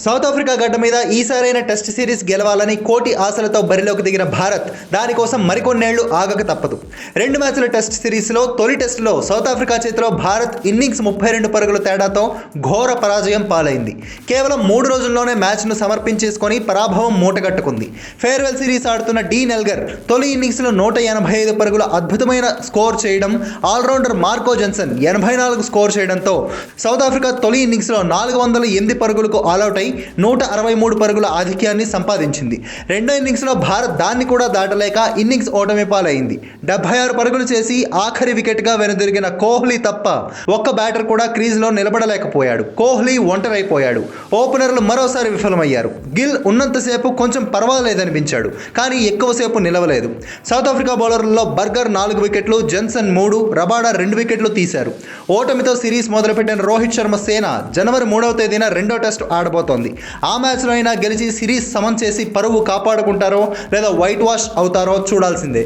South Africa గడ్డ మీద ఈసారైన test series గెలవాలని కోటి ఆశలతో బరిలోకి దిగిన భారత్ దానికోసం మరికొన్నేళ్ళు ఆగక తప్పదు. రెండు మ్యాచ్ల టెస్ట్ సిరీస్లో తొలి టెస్టులో సౌత్ ఆఫ్రికా చేతిలో భారత్ ఇన్నింగ్స్ ముప్పై రెండు పరుగుల తేడాతో ఘోర పరాజయం పాలైంది. కేవలం మూడు రోజుల్లోనే మ్యాచ్ను సమర్పించేసుకొని పరాభవం మూటగట్టుకుంది. ఫేర్వెల్ సిరీస్ ఆడుతున్న డీ నెల్గర్ తొలి ఇన్నింగ్స్లో నూట ఎనభై ఐదు పరుగుల అద్భుతమైన స్కోర్ చేయడం ఆల్రౌండర్ మార్కో జెన్సన్ ఎనభై నాలుగు స్కోర్ చేయడంతో సౌత్ ఆఫ్రికా తొలి ఇన్నింగ్స్లో నాలుగు వందల ఎనిమిది పరుగులకు ఆల్అవుట్ పై నూట అరవై మూడు పరుగుల ఆధిక్యాన్ని సంపాదించింది. రెండో ఇన్నింగ్స్లో భారత్ దాన్ని కూడా దాటలేక ఇన్నింగ్స్ ఓటమి పాలైంది. డెబ్బై ఆరు పరుగులు చేసి ఆఖరి వికెట్గా వెనుదిరిగిన కోహ్లీ తప్ప ఒక్క బ్యాటర్ కూడా క్రీజ్లో నిలబడలేకపోయాడు. కోహ్లీ ఒంటరైపోయాడు. ఓపెనర్లు మరోసారి విఫలమయ్యారు. గిల్ ఉన్నంతసేపు కొంచెం పర్వాలేదనిపించాడు కానీ ఎక్కువసేపు నిలవలేదు. సౌత్ ఆఫ్రికా బౌలర్లలో బర్గర్ నాలుగు వికెట్లు జెన్సన్ మూడు రబాడా రెండు వికెట్లు తీశారు. ఓటమితో సిరీస్ మొదలుపెట్టిన రోహిత్ శర్మ సేన జనవరి మూడవ తేదీన రెండో టెస్ట్ ఆడబోతోంది. చేస్తోంది ఆ మ్యాచ్లో అయినా గెలిచి సిరీస్ సమన్ చేసి పరువు కాపాడుకుంటారో లేదా వైట్ వాష్ అవుతారో చూడాల్సిందే.